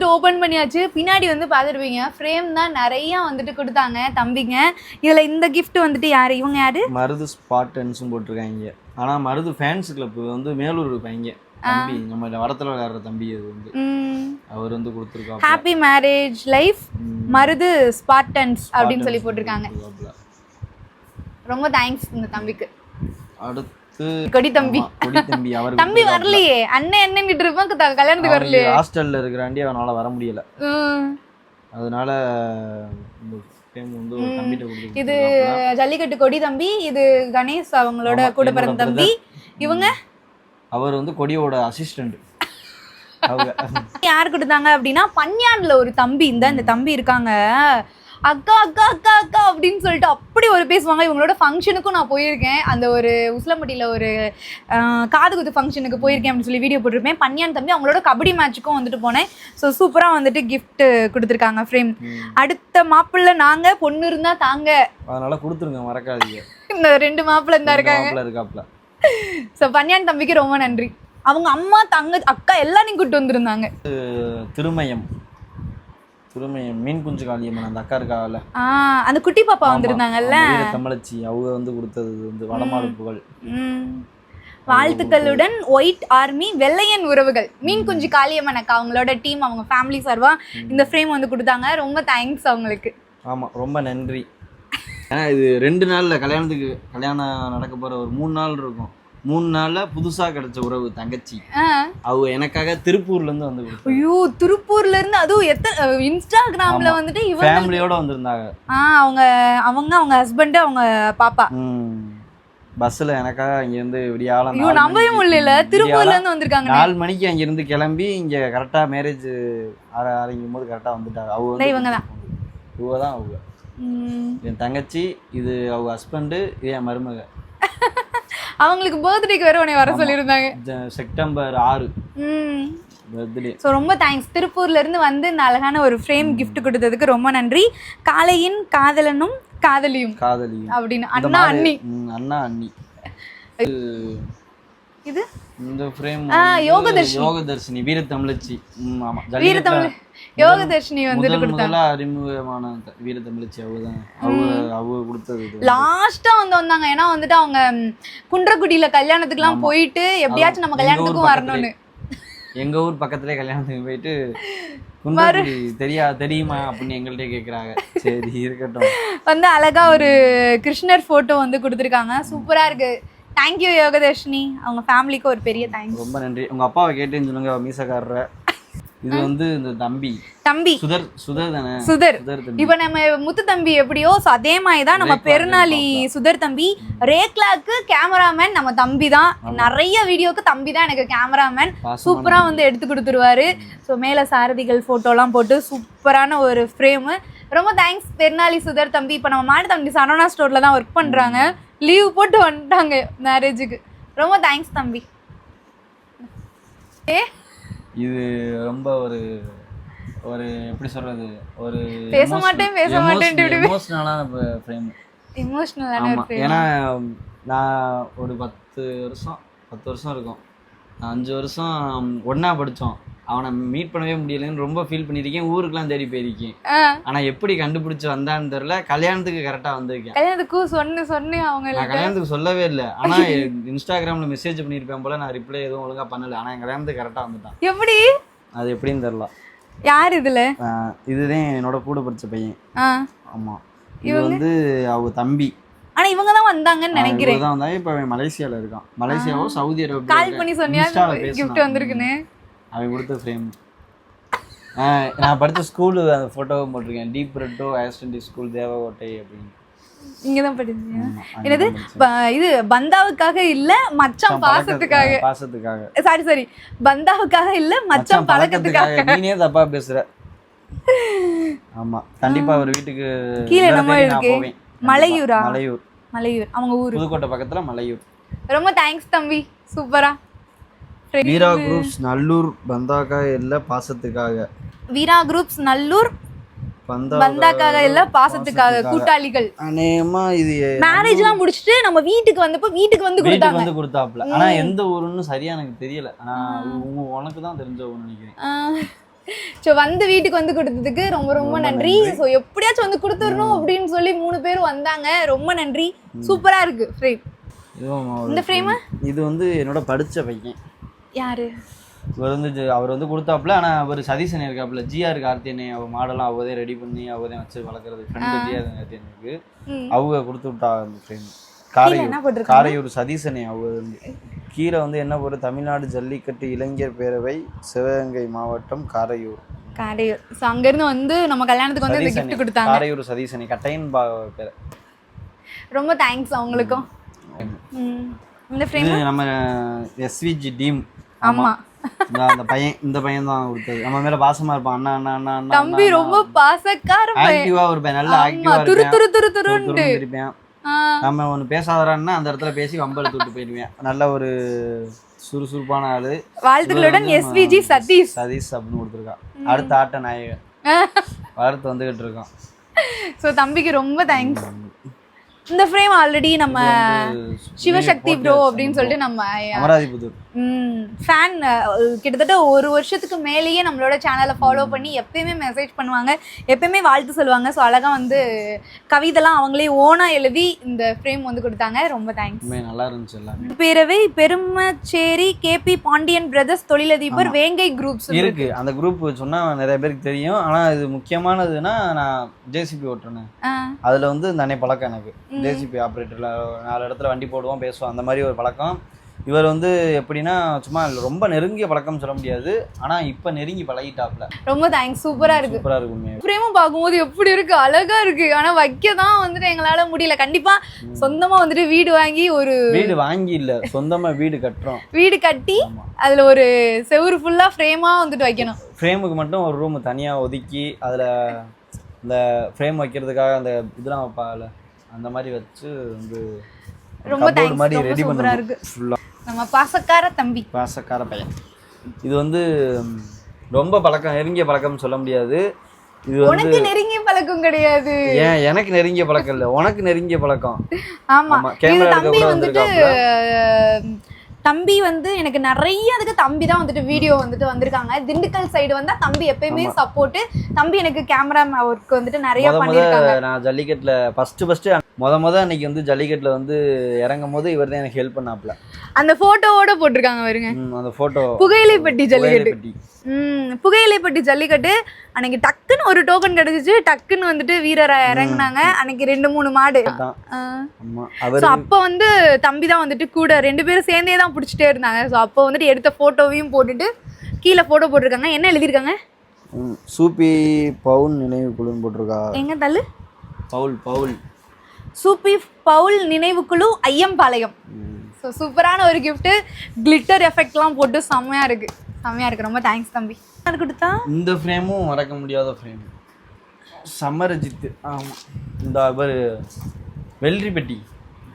வந்துட்டு ஓபன் பண்ணியாச்சு. பின்னாடி வந்து பார்த்துருப்பீங்க ஃப்ரேம் தான் நிறைய வந்துட்டு கொடுத்தாங்க தம்பிங்க. இதுல இந்த gift வந்துட்டு யாரு? இவங்க யாரு? மருது ஸ்பாட்டன்ஸும் போட்டிருக்காங்க ஆனா மருது ஃபேன்ஸ் கிளப் வந்து மேலூர் இருப்பாங்க தம்பி நம்ம வடத்துல விளையாடுற தம்பி அது வந்து. அவர் வந்து கொடுத்துருக்காங்க happy marriage life Marudhu Spartans அப்படின்னு சொல்லி போட்டிருக்காங்க. ரொம்ப தேங்க்ஸ் இந்த தம்பிக்கு. அடுத்து கொடி தம்பி. கொடி தம்பி அவர் தம்பி வரலையே. அண்ணன் என்னன்னு இருப்பான் கல்யாணத்துக்கு வரலையே. ஹாஸ்டல்ல இருக்கிறாண்டி அவனால வர முடியல. அதனால இது ஜல்லிக்கட்டு கொடி தம்பி இது கணேஷ் அவங்களோட கூட பிறந்த தம்பி. இவங்க? அவர் வந்து கொடியோட அசிஸ்டன்ட் யார் கொடுத்தாங்க அப்படின்னா பன்னியான்ல ஒரு தம்பி இந்த இந்த தம்பி இருக்காங்க. அக்கா அக்கா அக்கா அக்கா அப்படின்னு சொல்லிட்டு அப்படி ஒரு பேசுவாங்க. இவங்களோட ஃபங்க்ஷனுக்கும் நான் போயிருக்கேன். அந்த ஒரு உசிலம்பட்டியில் ஒரு காது குத்து ஃபங்க்ஷனுக்கு போயிருக்கேன் அப்படின்னு சொல்லி வீடியோ போட்டிருப்பேன். பன்னியான் தம்பி அவங்களோட கபடி மேட்ச்சுக்கும் வந்துட்டு போனேன். ஸோ சூப்பராக வந்துட்டு gift கொடுத்துருக்காங்க ஃப்ரேம். அடுத்த மாப்பிள்ளை நாங்க பொண்ணு இருந்தா தாங்க. அதனால கொடுத்துருங்க மறக்காதீங்க. இந்த ரெண்டு மாப்பிள்ளை இருந்தா இருக்காங்க. ஸோ பன்னியான் தம்பிக்கு ரொம்ப நன்றி. அவங்க அம்மா தங்க அக்கா எல்லாரையும் கூப்பிட்டு வந்திருந்தாங்க. திருமயம். திருமயம் மீன் குஞ்சு காளியம்மன் அந்த அக்கா இருக்கால ஆ அந்த குட்டி பாப்பா வந்திருந்தாங்கல்ல. தமிழச்சி அவங்க வந்து கொடுத்தது வந்து வடமாடு புகழ். ம். வாழ்த்துக்களுடன் ஒயிட் ஆர்மி வெள்ளையன் உறவுகள். மீன் குஞ்சு காளியம்மன் அக்கா அவங்களோட டீம் அவங்க ஃபேமிலி சார்பா இந்த ஃப்ரேம் வந்து கொடுத்தாங்க. ரொம்ப தேங்க்ஸ் அவங்களுக்கு. ஆமா ரொம்ப நன்றி. ஏன்னா இது ரெண்டு நாள்ல கல்யாணத்துக்கு கல்யாணம் நடக்க போற ஒரு மூணு நாள் இருக்கும். மூணு நாள்ல புதுசா கிடைச்ச உறவு தங்கச்சி. அவங்க எனக்காக திருப்பூர்ல இருந்து வந்து ஐயோ திருப்பூர்ல இருந்து அதுவும் எத்தனை இன்ஸ்டாகிராம்ல. வந்துட்டு இவங்க ஃபேமிலியோட வந்திருந்தாங்க. ஆ அவங்க அவங்க அவங்க ஹஸ்பண்ட் அவங்க பாப்பா. பஸ்ஸில் எனக்காக இங்கேருந்து விடியாலம் ஐயோ நம்பவே முடியல. திருப்பூர்ல இருந்து வந்திருக்காங்க நாலு மணிக்கு அங்கேருந்து கிளம்பி இங்கே கரெக்டாக மேரேஜ் ஆர ஆரம்பிக்கும் போது கரெக்டாக வந்துட்டாங்க. அவங்க இவங்க தான். இவங்க தான் அவங்க. என் தங்கச்சி இது அவங்க ஹஸ்பண்டு இது என் மருமக. அவங்களுக்கு பர்த்டேக்கு வேற உன்னை வர சொல்லியிருந்தாங்க. செப்டம்பர் ஆறு. பர்த்டே ஸோ ரொம்ப தேங்க்ஸ் திருப்பூர்ல இருந்து வந்து இந்த அழகான ஒரு ஃப்ரேம் gift கொடுத்ததுக்கு ரொம்ப நன்றி. காலையின் காதலனும் காதலியும் காதலி அப்படின்னு. அண்ணா அண்ணி. அண்ணா அண்ணி. இது இந்த ஃப்ரேம் யோகதர்ஷினி. யோகதர்ஷினி வீர தமிழச்சி ம் ஆமா. வீரத்தமிழ் யோகதர்ஷினி வந்துட்டு கொடுத்தாங்க அறிமுகமான வீர தமிழச்சி அவங்க தான் அவங்க அவங்க கொடுத்தது. லாஸ்டா வந்து வந்தாங்க. ஏன்னா வந்துட்டு அவங்க குன்றக்குடியில கல்யாணத்துக்குலாம். போயிட்டு எப்படியாச்சும் நம்ம கல்யாணத்துக்கும் வரணும்னு. எங்க ஊர் பக்கத்துலயே கல்யாணத்துக்கு போயிட்டு குன்றக்குடி தெரியா தெரியுமா அப்படின்னு எங்கள்கிட்ட கேக்குறாங்க. சரி இருக்கட்டும். வந்து அழகா ஒரு கிருஷ்ணர் போட்டோ வந்து கொடுத்துருக்காங்க. சூப்பரா இருக்கு. தேங்க்யூ யோகதர்ஷினி அவங்க ஃபேமிலிக்கு ஒரு பெரிய தேங்க்ஸ் ரொம்ப நன்றி. உங்க அப்பாவை கேட்டேன்னு சொல்லுங்க மீசக்காரர. இது வந்து இந்த தம்பி. தம்பி. சுதர் சுதர் தானே? சுதர். இப்ப நம்ம முத்து தம்பி எப்படியோ அதே மாதிரி தான் நம்ம பெருநாளி. சுதர் தம்பி. ரேக்லாக்கு கேமராமேன் நம்ம தம்பி தான். நிறைய வீடியோக்கு தம்பி தான் எனக்கு கேமராமேன் சூப்பரா. வந்து எடுத்து கொடுத்துருவாரு. ஸோ மேல சாரதிகள் போட்டோலாம் போட்டு சூப்பரான ஒரு ஃப்ரேமு ரொம்ப தேங்க்ஸ் பெருநாளி சுதர் தம்பி. இப்போ நம்ம மாடு தம்பி சரவணா ஸ்டோர்ல தான் ஒர்க் பண்றாங்க. லீவ் போட்டு வந்துட்டாங்க மேரேஜுக்கு ரொம்ப தேங்க்ஸ் தம்பி. ஏ? இது ரொம்ப ஒரு ஒரு எப்படி சொல்றது ஒரு பேச மாட்டேன், பேச விடுவேன். எமோஷனலான ஃப்ரேம் எமோஷ்னலான ஆமா. ஏன்னா நான் ஒரு பத்து வருஷம் பத்து வருஷம் இருக்கும் அஞ்சு வருஷம் ஒண்ணா படிச்சோம் அவனை மீட் பண்ணவே முடியலன்னு ரொம்ப ஃபீல் பண்ணியிருக்கேன். ஊருக்குலாம் தேடி போயிருக்கேன். ஆனா எப்படி கண்டுபிடிச்சு வந்தான்னு தெரியல. கல்யாணத்துக்கு கரெக்டா வந்திருக்கேன். கல்யாணத்துக்கு சொன்னு சொன்னு நான் அவங்க கல்யாணத்துக்கு சொல்லவே இல்லை. ஆனா இன்ஸ்டாகிராம்ல மெசேஜ் பண்ணியிருப்பேன் போல. நான் ரிப்ளை எதுவும் ஒழுங்கா பண்ணல. ஆனா என் கல்யாணத்துக்கு கரெக்டா வந்துட்டான். எப்படி? அது எப்படின்னு தெரியல. யார் இதுல? இதுதான் என்னோட கூட படிச்ச பையன். ஆமா. இது வந்து அவங்க தம்பி. ஆனா இவங்க தான் வந்தாங்கன்னு நினைக்கிறேன். தான் வந்தாங்க. இப்ப மலேசியால இருக்கான். மலேசியாவோ சவுதி அரேபியா கால் பண்ணி சொன்னியா கிஃப்ட். வந்திருக்குன்னு. அவன் கொடுத்த ஃப்ரேம் நான் படிச்ச ஸ்கூலு அந்த ஃபோட்டோவும் போட்டிருக்கேன். De Britto higher school Devakottai அப்படின்னு. படிச்சீங்க என்னது? இது பந்தாவுக்காக இல்ல மச்சான் பாசத்துக்காக பாசத்துக்காக சாரி சாரி பந்தாவுக்காக இல்ல மச்சான் பழக்கத்துக்காக? நீனே தப்பா பேசுற. ஆமா. கண்டிப்பா வீட்டுக்கு கீழே இருக்கு. கண்டிப்பா. மலையூரா? மலையூர். மலையூர். அவங்க ஊரு? புதுக்கோட்டை பக்கத்துல மலையூர். ரொம்ப தேங்க்ஸ் தம்பி. சூப்பரா. வீரா குரூப்ஸ் நல்லூர் பந்தாக்கா இல்ல பாசத்துக்காக? வீரா குரூப்ஸ் நல்லூர் பந்தாக்காக இல்ல பாசத்துக்காக கூட்டாளிகள். அநேகமா இது மேரேஜ் எல்லாம் முடிச்சிட்டு நம்ம வீட்டுக்கு வந்தப்போ வீட்டுக்கு வந்து கொடுத்தாங்க. வந்து கொடுத்தாப்ல ஆனா எந்த ஊருன்னு சரியா எனக்கு தெரியல. ஆனா உனக்கு தான் தெரிஞ்ச ஊர்னு நினைக்கிறேன். ஸோ வந்து வீட்டுக்கு வந்து கொடுத்ததுக்கு ரொம்ப ரொம்ப நன்றி. ஸோ எப்படியாச்சும் வந்து கொடுத்துடணும் அப்படின்னு சொல்லி மூணு பேர் வந்தாங்க. ரொம்ப நன்றி. சூப்பரா இருக்கு ஃப்ரேம் இந்த frame? இது வந்து என்னோட படிச்ச பையன். யாரு? இவர் வந்து அவர் வந்து கொடுத்தாப்புல ஆனா அவர் சதீசன் இருக்காப்புல. ஜிஆர் கார்த்தியனை அவ மாடலாம் அவதே ரெடி பண்ணி அவதே வச்சு வளர்க்குறது. ஃப்ரெண்டு ஜிஆர் கார்த்தியனுக்கு. அவங்க கொடுத்து விட்டா அந்த ஃப்ரேம் கீழே காரையூர் காரையூர் சதீசனே அவங்க வந்து. கீழே வந்து என்ன போடு தமிழ்நாடு ஜல்லிக்கட்டு இளைஞர் பேரவை சிவகங்கை மாவட்டம் காரையூர். காரையூர். ஸோ அங்கேருந்து வந்து நம்ம கல்யாணத்துக்கு வந்து இந்த gift கொடுத்தாங்க. காரையூர் சதீசனே கட்டையன் பேர். ரொம்ப தேங்க்ஸ் அவங்களுக்கும். இந்த ஃப்ரேம் நம்ம எஸ்விஜி டீம். ஆமா. அந்த பையன் இந்த பையன் தான் கொடுத்தது. நம்ம மேல பாசமா இருப்பான். அண்ணா அண்ணா அண்ணா அண்ணா தம்பி ரொம்ப பாசக்கார பையன் ஆக்டிவா இருப்பேன். நல்லா ஆக்டிவா துரு துரு துரு துருன்னு இருப்பேன் நம்ம ஒன்று பேசாதறான்னா அந்த இடத்துல பேசி வம்பல் தூட்டு போயிடுவேன். நல்ல ஒரு சுறுசுறுப்பான ஆளு. வாழ்த்துக்களுடன் எஸ்விஜி சதீஷ். சதீஷ் அப்படின்னு கொடுத்துருக்கான் அடுத்த ஆட்ட நாயகன். வளர்த்து வந்துகிட்டு இருக்கான் ஸோ தம்பிக்கு ரொம்ப தேங்க்ஸ் இந்த ஃப்ரேம் ஆல்ரெடி நம்ம சிவசக்தி ப்ரோ அப்படின்னு சொல்லிட்டு நம்ம ஃபேன் கிட்டத்தட்ட ஒரு வருஷத்துக்கு மேலேயே நம்மளோட சேனலை ஃபாலோ பண்ணி எப்பயுமே மெசேஜ் பண்ணுவாங்க. எப்பயுமே வாழ்த்து சொல்லுவாங்க. ஸோ அழகாக வந்து கவிதைலாம் அவங்களே ஓனாக எழுதி இந்த ஃப்ரேம் வந்து கொடுத்தாங்க. ரொம்ப தேங்க்ஸ் நல்லா இருந்துச்சு எல்லாமே. பேரவை பெருமச்சேரி கேபி பாண்டியன் பிரதர்ஸ் தொழிலதிபர் வேங்கை குரூப்ஸ் இருக்கு. அந்த குரூப் சொன்னா நிறைய பேருக்கு தெரியும். ஆனா இது முக்கியமானதுன்னா நான் ஜேசிபி ஓட்டுறேன். அதுல வந்து இந்த பழக்கம் எனக்கு. ஜேசிபி ஆப்ரேட்டர்ல நாலு இடத்துல வண்டி போடுவோம் பேசுவோம் அந்த மாதிரி ஒரு பழக்கம். இவர் வந்து எப்படின்னா சும்மா ரொம்ப நெருங்கிய பழக்கம் சொல்ல முடியாது. ஆனா இப்ப நெருங்கி பழகிட்டாப்ல ரொம்ப தேங்க்ஸ் சூப்பரா இருக்கு. சூப்பரா இருக்கு ஃப்ரேமும் பார்க்கும்போது எப்படி இருக்கு? அழகா இருக்கு. ஆனா வைக்க தான் வந்துட்டு எங்களால முடியல. கண்டிப்பா சொந்தமா வந்துட்டு வீடு வாங்கி ஒரு வீடு வாங்கி இல்ல. சொந்தமா வீடு கட்டுறோம். வீடு கட்டி அதுல ஒரு செவுரு ஃபுல்லா ஃப்ரேமா வந்துட்டு வைக்கணும். ஃப்ரேமுக்கு மட்டும் ஒரு ரூம் தனியா ஒதுக்கி அதுல இந்த ஃப்ரேம் வைக்கிறதுக்காக அந்த இதெல்லாம் வைப்பாங்கல்ல. அந்த மாதிரி வச்சு வந்து ரொம்ப தேங்க்ஸ் மாதிரி ரெடி பண்ணணும். இருக்கு. ஃபுல்லா நம்ம பாசக்கார தம்பி. பாசக்கார பையன். இது வந்து ரொம்ப பழக்கம். நெருங்கிய பழக்கம்னு சொல்ல முடியாது. இது வந்து உனக்கு நெருங்கிய பழக்கம் கிடையாது. ஏன் எனக்கு நெருங்கிய பழக்கம் இல்லை. உனக்கு நெருங்கிய பழக்கம். ஆமா. கேமரா தம்பி வந்துட்டு தம்பி வந்து எனக்கு நிறைய அதுக்கு தம்பி தான் வந்துட்டு வீடியோ வந்துட்டு வந்திருக்காங்க. திண்டுக்கல் சைடு வந்தா தம்பி எப்பயுமே சப்போர்ட் தம்பி எனக்கு கேமரா ஒர்க் வந்துட்டு நிறைய பண்ணிருக்காங்க. நான் ஜல்லிக்கட்டுல ஃபர்ஸ்ட் ஃபர்ஸ்ட் முத முத அன்னைக்கு வந்து ஜல்லிக்கட்டுல வந்து இறங்கும் போது இவர் தான் எனக்கு ஹெல்ப் பண்ணாப்ல அந்த போட்டோவோட போட்டிருக்காங்க வருங்க அந்த போட்டோ புகையிலைப்பட்டி. ஜல்லிக்கட்டு. பெட்டி புகையிலைப்பட்டி ஜல்லிக்கட்டு. அன்னைக்கு டக்குன்னு ஒரு டோக்கன் கிடைச்சிச்சு. டக்குன்னு வந்துட்டு வீரர் இறங்குனாங்க. அன்னைக்கு ரெண்டு மூணு மாடு. ஸோ அப்போ வந்து தம்பி தான் வந்துட்டு கூட ரெண்டு பேரும் சேர்ந்தே தான் பிடிச்சிட்டே இருந்தாங்க. ஸோ அப்போ வந்துட்டு எடுத்த ஃபோட்டோவையும் போட்டுட்டு கீழே ஃபோட்டோ போட்டிருக்காங்க. என்ன எழுதியிருக்காங்க? சூப்பி பவுல் நினைவு குழுன்னு போட்டிருக்கா. எங்க தள்ளு? Bowl bowl. சூப்பி பவுல் நினைவுக்குழு ஐயம்பாளையம். ஸோ சூப்பரான ஒரு கிஃப்ட்டு கிளிட்டர் எஃபெக்ட்லாம் போட்டு செம்மையா இருக்கு. செம்மையா இருக்கு. ரொம்ப தேங்க்ஸ் தம்பி. கொடுத்தா? இந்த ஃப்ரேமும் மறக்க முடியாத ஃப்ரேம் சமரஜித் ஆமா. இந்த அவர் வெள்ளரி பெட்டி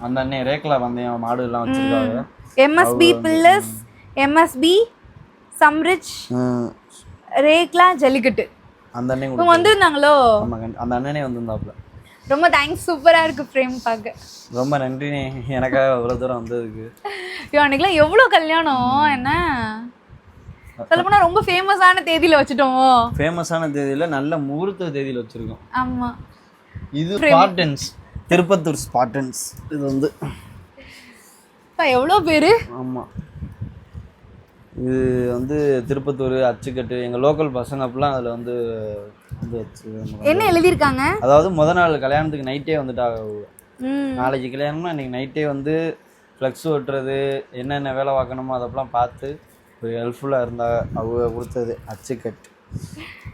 அந்த அண்ணன் ரேக்லா வந்தேன் மாடு எல்லாம் வச்சிருக்காங்க எம்எஸ்பி பில்லஸ் எம்எஸ்பி சம்ரிச் ரேக்லா ஜல்லிக்கட்டு. அந்த அண்ணன் இவங்க வந்திருந்தாங்களோ? ஆமா கண்டி- அந்த அண்ணனே வந்திருந்தாப்புல. ரொம்ப தேங்க்ஸ் சூப்பரா இருக்கு ஃப்ரேம் பார்க்க. ரொம்ப நன்றிண்ணே எனக்காக இவ்வளவு தூரம் வந்ததுக்கு. ஐயோ அன்னைக்கெல்லாம் எவ்வளோ கல்யாணம்? என்ன? சொல்லப்போனா ரொம்ப ஃபேமஸான தேதியில வச்சுட்டோம்? ஃபேமஸான தேதியில நல்ல முகூர்த்த தேதியில வச்சிருக்கோம். ஆமா. இது ஸ்பாட்டன்ஸ் திருப்பத்தூர் ஸ்பாட்டன்ஸ் இது வந்து எவ்வளோ பேரு? ஆமா. இது வந்து திருப்பத்தூர் அச்சுக்கட்டு எங்க லோக்கல் பசங்க அப்படிலாம் அதுல வந்து என்ன எழுதியிருக்காங்க? அதாவது முத நாள் கல்யாணத்துக்கு நைட்டே வந்துட்டாங்க நாளைக்கு கல்யாணம்னா இன்னைக்கு நைட்டே வந்து ஃப்ளெக்ஸ் ஒட்டுறது என்னென்ன வேலை பார்க்கணுமோ அதெல்லாம் பார்த்து ஒரு ஹெல்ப்ஃபுல்லாக இருந்தா அவங்க கொடுத்தது அச்சுக்கட்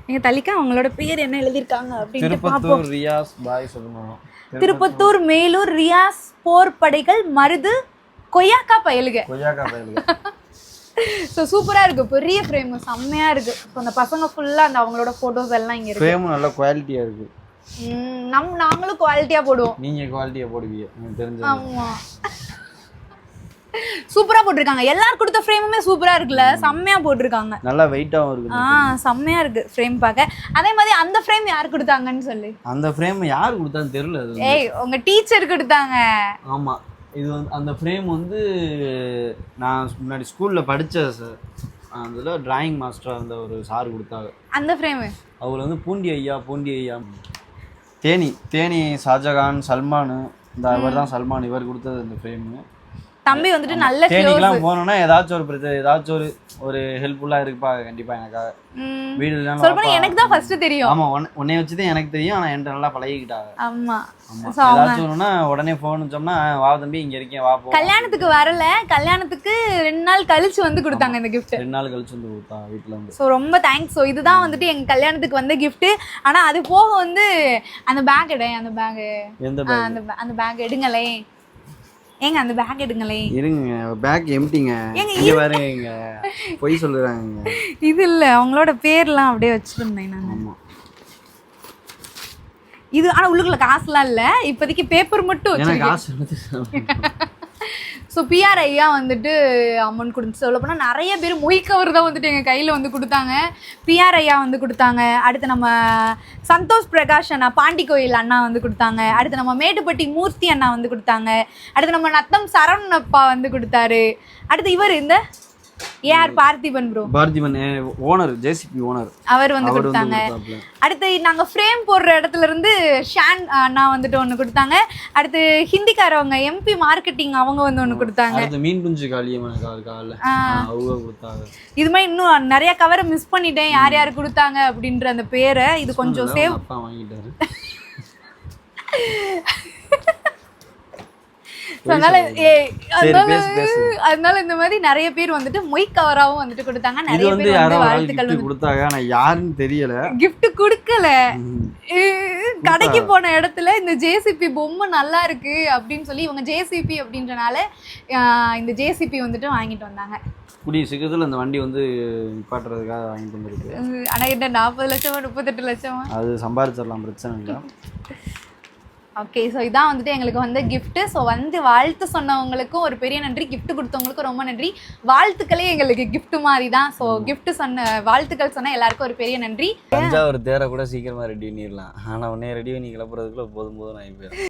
எங்க தலிக்கா அவங்களோட பேர் என்ன எழுதியிருக்காங்க பார்ப்போம் திருப்பத்தூர் ரியாஸ் பாய் சொல்லணும். திருப்பத்தூர் மேலூர் ரியாஸ் போர் படைகள் மருது கொய்யாக்கா பயலுக. கொய்யாக்கா பயலுங்க ஸோ சூப்பரா இருக்கு. பெரிய ஃப்ரேம் செம்மையா இருக்கு. ஸோ அந்த பசங்க ஃபுல்லா அந்த அவங்களோட போட்டோஸ் எல்லாம் இங்க இருக்கு. ஃப்ரேமும் நல்ல குவாலிட்டியாக இருக்கு. ம், நம் நாங்களும் குவாலிட்டியா போடுவோம். நீங்கள் குவாலிட்டியாக போடுவீங்க. எனக்கு தெரிஞ்சது. ஆமா. சூப்பரா போட்டிருக்காங்க. எல்லாரும் கொடுத்த ஃப்ரேமுமே சூப்பரா இருக்குல்ல. செம்மையா போட்டிருக்காங்க. நல்லா வெயிட்டாகவும் இருக்கு ஆ செம்மையா இருக்கு ஃப்ரேம் பார்க்க. அதே மாதிரி அந்த ஃப்ரேம் யார் கொடுத்தாங்கன்னு சொல்லு. அந்த ஃப்ரேம் யார் கொடுத்தான்னு தெரியல. ஏய் உங்க டீச்சர் கொடுத்தாங்க. ஆமாம் இது வந்து அந்த ஃப்ரேம் வந்து நான் முன்னாடி ஸ்கூலில் படித்த அதில் டிராயிங் மாஸ்டராக இருந்த ஒரு சார் கொடுத்தாங்க. அந்த ஃப்ரேமு அவர் வந்து பூண்டி ஐயா பூண்டி ஐயா. தேனி தேனி ஷாஜகான் சல்மான். இந்த அவர் தான் சல்மான். இவர் கொடுத்தது இந்த ஃப்ரேமு தம்பி வந்துட்டு நல்ல தேனிக்கெல்லாம் போனோம்னா ஏதாச்சும் ஒரு பிரச்சனை ஏதாச்சும் ஒரு ஒரு ஹெல்ப்ஃபுல்லாக இருக்குப்பா கண்டிப்பாக எனக்காக. வீடு சொல்ல போனா எனக்கு தான் ஃபர்ஸ்ட் தெரியும். ஆமா உன்னை- வச்சு தான் எனக்கு தெரியும் ஆனா என்கிட்ட நல்லா பழகிக்கிட்டாங்க. ஆமா. ஏதாச்சும் ஒண்ணுன்னா உடனே ஃபோன் வச்சோம்னா "ஆ, வா தம்பி இங்க இருக்கேன் வா போ. கல்யாணத்துக்கு வரல. கல்யாணத்துக்கு ரெண்டு நாள் கழிச்சு வந்து கொடுத்தாங்க இந்த gift. ரெண்டு நாள் கழிச்சு வந்து கொடுத்தா வீட்டுல இருந்து ஸோ ரொம்ப தேங்க்ஸ் ஸோ இதுதான் வந்துட்டு எங்க கல்யாணத்துக்கு வந்த gift. ஆனா அது போக வந்து அந்த பேக் எடு அந்த பேக் எந்த அந்த பேக் எடுங்களே ஏங்க அந்த பேக் எடுங்களே. இருங்க பேக் எம்டிங்க ஏங்க, இங்க பாருங்க பொய் சொல்லுறாங்க இது இல்ல அவங்களோட பேர்லாம் அப்படியே வச்சிருந்தேன் நான். ஆமா. இது ஆனா உள்ளுக்குள்ள காசுலாம் இல்ல. இப்போதைக்கு பேப்பர் மட்டும் காசு ஸோ பிஆர் ஐயா வந்துட்டு அமௌண்ட் கொடுத்து சொல்ல போனால் நிறைய பேர் மொய் கவர் தான் வந்துட்டு எங்கள் கையில் வந்து கொடுத்தாங்க. பிஆர் ஐயா வந்து கொடுத்தாங்க. அடுத்து நம்ம சந்தோஷ் பிரகாஷ் அண்ணா பாண்டி கோயில் அண்ணா வந்து கொடுத்தாங்க. அடுத்து நம்ம மேட்டுப்பட்டி மூர்த்தி அண்ணா வந்து கொடுத்தாங்க. அடுத்து நம்ம நத்தம் சரவணப்பா வந்து கொடுத்தாரு. அடுத்து இவர் இந்த AR Parthiban bro Parthiban owner JCB owner அவர் வந்து கொடுத்தாங்க. அடுத்து நாங்கள் ஃப்ரேம் போடுற இடத்துல இருந்து ஷான் அண்ணா வந்துட்டு ஒன்று கொடுத்தாங்க. அடுத்து ஹிந்திக்காரவங்க எம்பி மார்க்கெட்டிங் அவங்க வந்து ஒன்று கொடுத்தாங்க. அடுத்து மீன் குஞ்சு காளியம்மன் கால. அவங்க கொடுத்தாங்க. இது மாதிரி இன்னும் நிறைய கவரை மிஸ் பண்ணிட்டேன். யார் யார் கொடுத்தாங்க அப்படின்ற அந்த பேரை இது கொஞ்சம் சேவ் வாங்கிட்டாரு. அதனால அதனால இந்த மாதிரி நிறைய பேர் வந்துட்டு மொய் கவராவும் வந்துட்டு கொடுத்தாங்க. நிறைய பேர் வந்து வாழ்த்துக்கள் கொடுத்தாங்க. ஆனா யாருன்னு தெரியல. கிஃப்ட் கொடுக்கல. கடைக்கு போன இடத்துல இந்த ஜேசிபி பொம்மை நல்லா இருக்கு அப்படின்னு சொல்லி இவங்க ஜேசிபி அப்படின்றனால இந்த ஜேசிபி வந்துட்டு வாங்கிட்டு வந்தாங்க. கூடிய சீக்கிரத்தில் இந்த வண்டி வந்து நிப்பாட்டுறதுக்காக வாங்கிட்டு வந்திருக்கு. உம், ஆனா என்ன நாற்பது லட்சமா முப்பத்தெட்டு லட்சமா? அது சம்பாதிச்சிடலாம் பிரச்சனை இல்லை. ஓகே ஸோ இதான் வந்துட்டு எங்களுக்கு வந்த gift. ஸோ வந்து வாழ்த்து சொன்னவங்களுக்கும் ஒரு பெரிய நன்றி. Gift கொடுத்தவங்களுக்கும் ரொம்ப நன்றி. வாழ்த்துக்களே எங்களுக்கு gift மாதிரி தான் ஸோ gift சொன்ன வாழ்த்துக்கள் சொன்ன எல்லாருக்கும் ஒரு பெரிய நன்றி. தஞ்சாவூர் தேரை கூட சீக்கிரமா ரெடி பண்ணிடலாம். ஆனா உடனே ரெடி பண்ணி கிளப்புறதுக்குள்ள போதும் போதும் போயிடும்